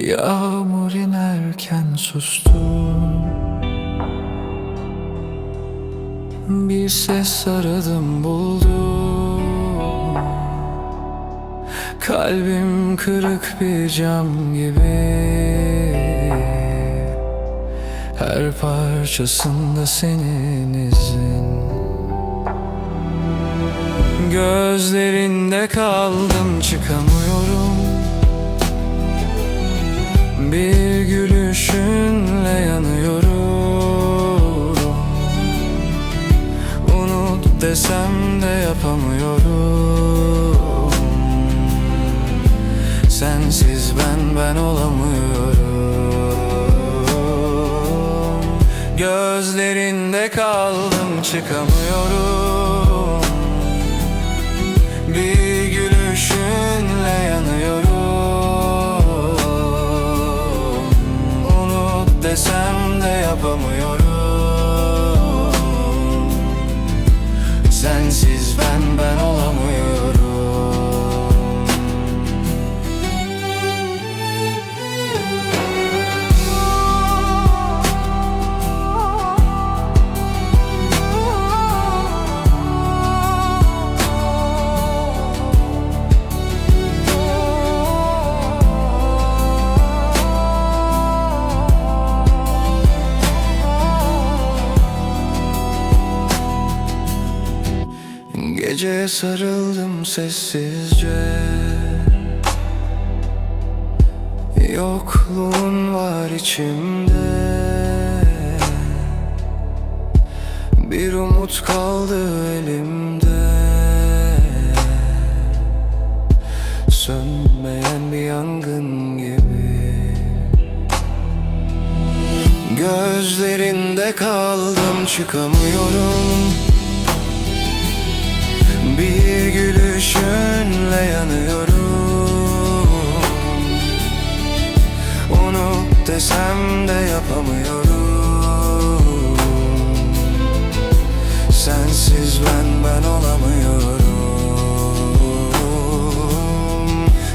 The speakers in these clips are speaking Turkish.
Yağmur inerken sustum. Bir ses aradım buldum. Kalbim kırık bir cam gibi. Her parçasında senin izin. Gözlerinde kaldım Bir gülüşünle yanıyorum. Unut desem de yapamıyorum. Sensiz ben ben olamıyorum. Gözlerinde kaldım çıkamıyorum Gece sarıldım sessizce. Yokluğun var içimde. Bir umut kaldı elimde. Sönmeyen bir yangın gibi. Gözlerinde kaldım çıkamıyorum desem de yapamıyorum. Sensiz ben ben olamıyorum.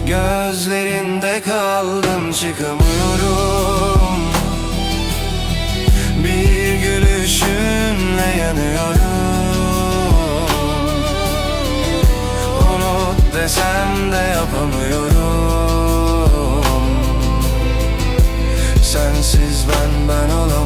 Gözlerinde kaldım çıkamıyorum. Bir gülüşünle yanıyorum. Unut desem de yapamıyorum ben ben olamıyorum